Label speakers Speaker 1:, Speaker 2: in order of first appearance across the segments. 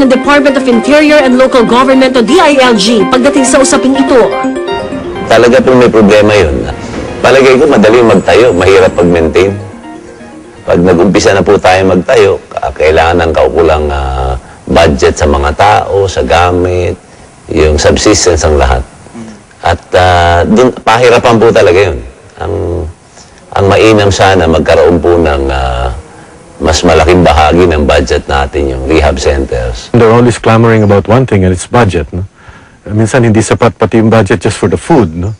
Speaker 1: ng Department of Interior and Local Government o DILG pagdating sa usaping ito.
Speaker 2: Talaga pong may problema yun. Palagay ko madaling magtayo, mahirap pag-maintain. Pag nag-umpisa na po tayo magtayo, ka- kailangan ng kaukulang ah, budget sa mga tao, sa gamit, yung subsistence ang lahat. At ah, dun, pahirapan po talaga yun. Ang, ang mainam sana magkaroon po ng ah, mas malaking bahagi ng budget natin, yung rehab centers.
Speaker 3: They're always clamoring about one thing and it's budget. No? Minsan hindi sapat pati yung budget just for the food. No?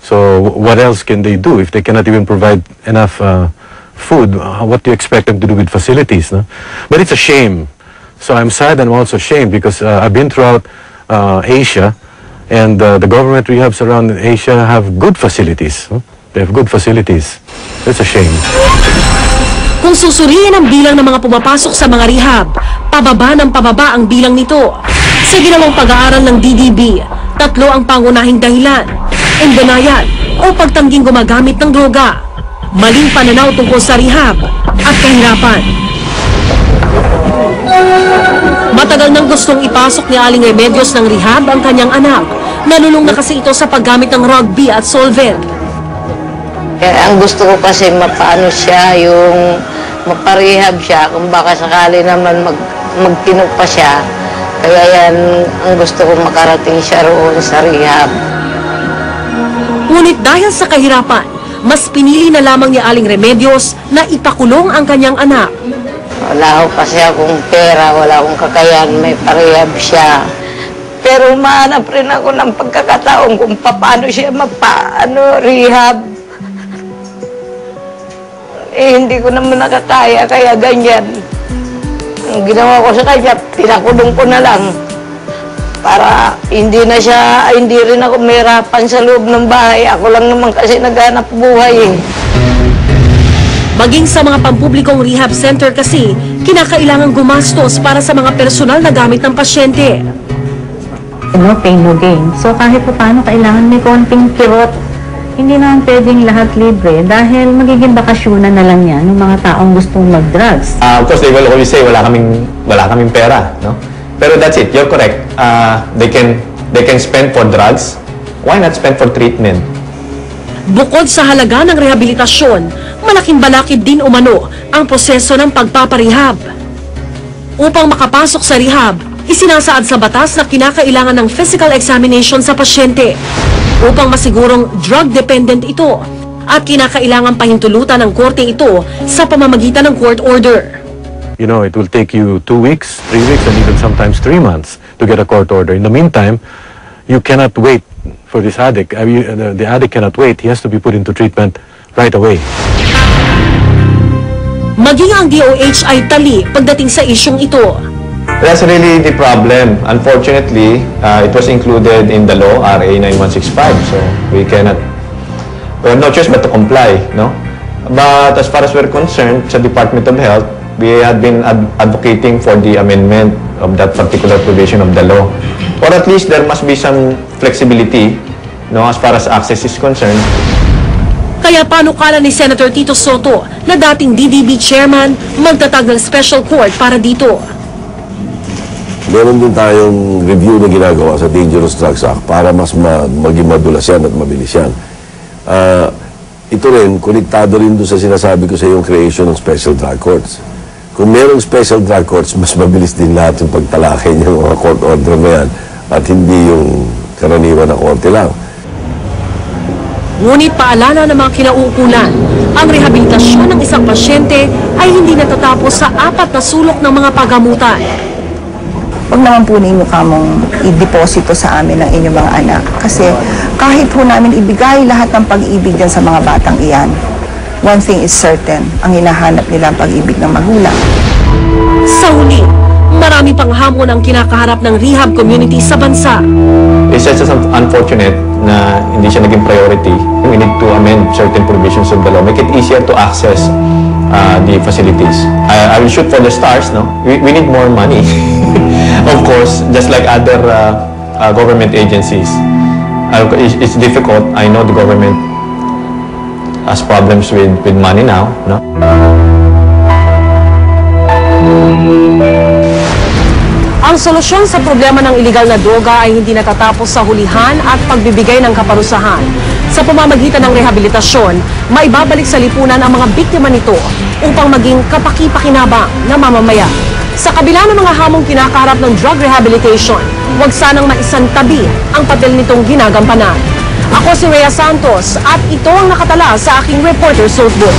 Speaker 3: So wh- what else can they do if they cannot even provide enough uh, food? uh, What do you expect them to do with facilities? No? But it's a shame. So I'm sad and also ashamed because uh, I've been throughout uh, Asia and uh, the government rehabs around Asia have good facilities. No? They have good facilities. It's a shame.
Speaker 1: Kung susuriin ang bilang ng mga pumapasok sa mga rehab, pababa ng pababa ang bilang nito. Sa ginawang pag-aaral ng DDB, tatlo ang pangunahing dahilan. Denial o pagtangging gumagamit ng droga. Maling pananaw tungkol sa rehab at kahirapan. Matagal nang gustong ipasok ni Aling Remedios ng rehab ang kanyang anak. Nalulung na kasi ito sa paggamit ng rugby at solvent.
Speaker 4: Kaya ang gusto ko kasi mapaano siya, yung maparehab siya, kung baka sakali naman mag, magtinok pa siya. Kaya yan, ang gusto ko makarating siya roon sa rehab.
Speaker 1: Ngunit dahil sa kahirapan, mas pinili na lamang ni Aling Remedios na ipakulong ang kanyang anak.
Speaker 4: Wala ko kasi akong pera, wala akong kakayan, may parehab siya. Pero mahanap rin ako ng pagkakataon kung paano siya mapaano, rehab. Eh, hindi ko naman nakakaya, kaya ganyan. Ang ginawa ko sa kanya, pinakulong ko na lang. Para hindi na siya, hindi rin ako mahirapan sa loob ng bahay. Ako lang naman kasi naghanap buhay eh.
Speaker 1: Maging sa mga pampublikong rehab center kasi, kinakailangan gumastos para sa mga personal na gamit ng pasyente.
Speaker 5: no pain, no gain. So kahit pa paano, kailangan may konting kirot. Hindi naman pwedeng lahat libre dahil magiging bakasyonan na lang yan ng mga taong gustong mag-drugs.
Speaker 6: Uh, of course, they will always say, wala kaming, wala kaming pera, no? Pero that's it, you're correct. Uh, they can they can spend for drugs. Why not spend for treatment?
Speaker 1: Bukod sa halaga ng rehabilitasyon, malaking balakid din umano ang proseso ng pagpaparehab. Upang makapasok sa rehab, isinasaad sa batas na kinakailangan ng physical examination sa pasyente upang masigurong drug-dependent ito at kinakailangan pahintulutan ng korte ito sa pamamagitan ng court order.
Speaker 3: You know, it will take you two weeks, three weeks, and even sometimes three months to get a court order. In the meantime, you cannot wait for this addict. I mean, the, addict cannot wait. He has to be put into treatment right away.
Speaker 1: Maging ang DOH ay tali pagdating sa isyong ito.
Speaker 6: That's really the problem. Unfortunately, uh, it was included in the law, RA 9165. So we cannot, we have no choice but to comply, no? But as far as we're concerned, sa Department of Health, we had been ad- advocating for the amendment of that particular provision of the law. Or at least there must be some flexibility, no, as far as access is concerned.
Speaker 1: Kaya panukala ni Senator Tito Soto na dating DDB chairman magtatag ng special court para dito.
Speaker 7: Meron din tayong review na ginagawa sa Dangerous Drugs Act para mas ma- maging madulas yan at mabilis yan. Ah, ito rin, konektado rin doon sa sinasabi ko sa yung creation ng special drug courts. Kung merong special drug courts, mas mabilis din lahat yung pagtalakay ng mga court order na yan at hindi yung karaniwan na korte lang.
Speaker 1: Ngunit paalala ng mga kinauukulan, ang rehabilitasyon ng isang pasyente ay hindi natatapos sa apat na sulok ng mga pagamutan.
Speaker 8: Huwag naman po ninyo kamong i-deposito sa amin ng inyong mga anak. Kasi kahit po namin ibigay lahat ng pag-ibig dyan sa mga batang iyan, one thing is certain, ang hinahanap nila ang pag-ibig ng magulang.
Speaker 1: Sa huli, marami pang hamon ang kinakaharap ng rehab community sa bansa.
Speaker 6: It's just un- unfortunate na hindi siya naging priority. We need to amend certain provisions of the law, make it easier to access uh, the facilities. I, I will shoot for the stars, no? We, we need more money. of course, just like other uh, uh, government agencies. Uh, it's, difficult. I know the government has problems with, with money now, no?
Speaker 1: Ang solusyon sa problema ng iligal na droga ay hindi natatapos sa hulihan at pagbibigay ng kaparusahan. Sa pamamagitan ng rehabilitasyon, maibabalik sa lipunan ang mga biktima nito upang maging kapaki-pakinabang na mamamayan. Sa kabila ng mga hamong kinakaharap ng drug rehabilitation, huwag sanang maisantabi ang papel nitong ginagampanan. Ako si Rhea Santos at ito ang nakatala sa aking Reporter's Notebook.